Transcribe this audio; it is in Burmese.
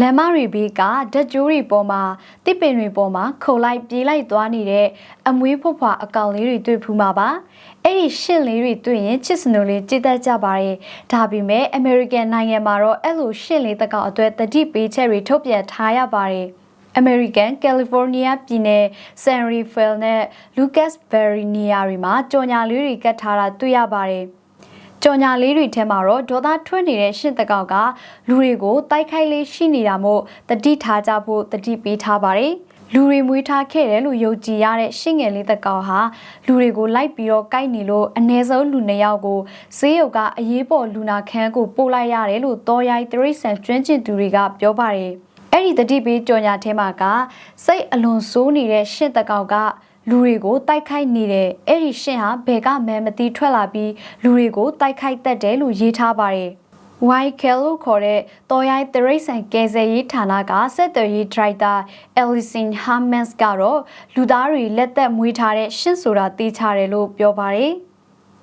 လမ်းမတွေဘေးကဓာတ်ကြိုးတွေပေါ်မှာတစ်ပင်တွေပေါ်မှာခုံလိုက်ပြေးလိုက်သွားနေတဲ့အမွေးဖွားဖွားအကောင်လေးတွေတွေ့ဖူးမှာပါအဲ့ဒီရှင့်လေးတွေတွေ့ရင်ချစ်စနိုလေးကြည်တတ်ကြပါတယ်ဒါပေမဲ့ American နိုင်ငံမှာတော့အဲ့လိုရှင့်လေးတစ်ကောင်အတွက်တတိပေးချက်တွေထုတ်ပြန်ထားရပါတယ် American California ပြည်နယ် San Rafael နဲ့ Lucas Berry နေရာတွေမှာကြော်ညာလေးတွေကတ်ထားတာတွေ့ရပါတယ်။ ကြော်ညာလေးတွေထဲမှာတော့ဒေါသထွက်နေတဲ့ရှင့်တကောင်ကလူတွေကိုတိုက်ခိုက်လေးရှိနေတာမို့တတိထားကြဖို့တတိပေးထားပါတယ်။လူတွေမွေးထားခဲ့တယ်လို့ယုံကြည်ရတဲ့ရှင့်ငယ်လေးတကောင်ဟာလူတွေကိုလိုက်ပြီးတော့ကိုက်နေလို့အ ਨੇ ဆုံးလူနှစ်ယောက်ကိုဈေးရုပ်ကအရေးပေါ်လူနာခန်းကိုပို့လိုက်ရတယ်လို့တော်ရိုက်တရိษံကျွမ်းကျင်သူတွေကပြောပါတယ်။အဲ့ဒီတတိပေးကြော်ညာထဲမှာကစိတ်အလွန်ဆိုးနေတဲ့ရှင့်တကောင်က လူတွေကိုတိုက်ခိုက်နေတယ်အဲ့ဒီရှင့်ဟာဘယ်ကမှန်းမသိထွက်လာပြီးလူတွေကိုတိုက်ခိုက်တတ်တယ်လို့ရေးထားပါတယ်။ YKL လို့ခေါ်တဲ့တော်ရိုင်းတရိတ်ဆန်ကယ်ဆယ်ရေးဌာနကဆက်သွယ်ရေးဒရိုက်တာ Ellison Hammons ကတော့လူသားတွေလက်သက်မွေးထားတဲ့ရှင့်ဆိုတာသိချတယ်လို့ပြောပါတယ်။